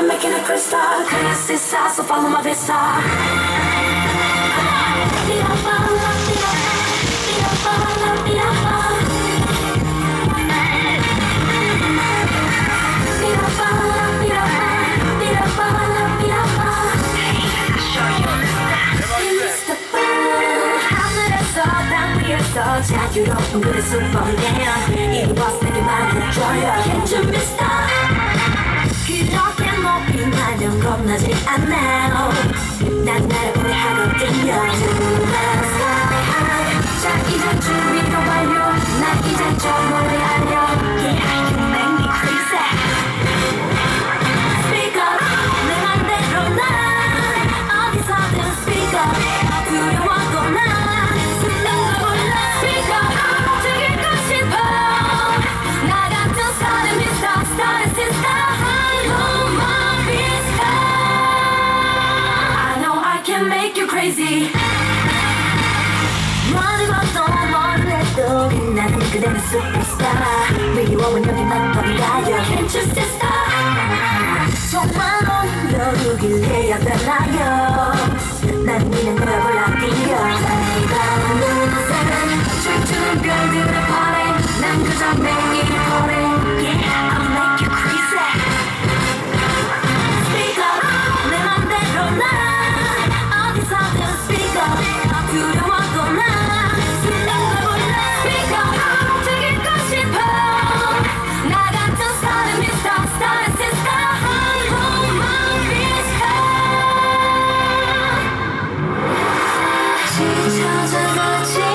I'm making a crystal clear sister, so follow my vista. Soldier, you don't miss a bone, yeah. Even boss, make it my destroyer. Can't you miss that? 겁나지 않아요 난 나를 고뇌하거든요 know I can make you crazy 멀리봐도 멀리도 빛나는 그대는 superstar 미워온 여기 난 어디가요 Can't you see star 정말 여루길래 야단나요 난 니는 걸 몰라 뛰어 你朝着的。